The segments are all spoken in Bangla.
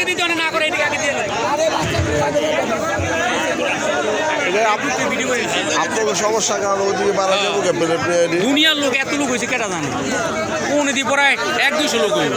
আগে দিতে না করে এদিকে আগে দিয়ে সমস্যা কারণ ওদিকে বাড়া যাব। দুনিয়ার লোক এত লোক হয়েছে কেটা জানে? কোন দি পড়ায় এক দুশো লোক হইল।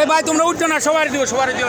এ ভাই তোমরা উঠছো না সবার দিও সবার দিও।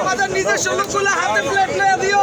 আমাদের নিজস্ব লোকগুলো হাতে প্লেট নিয়ে দিও।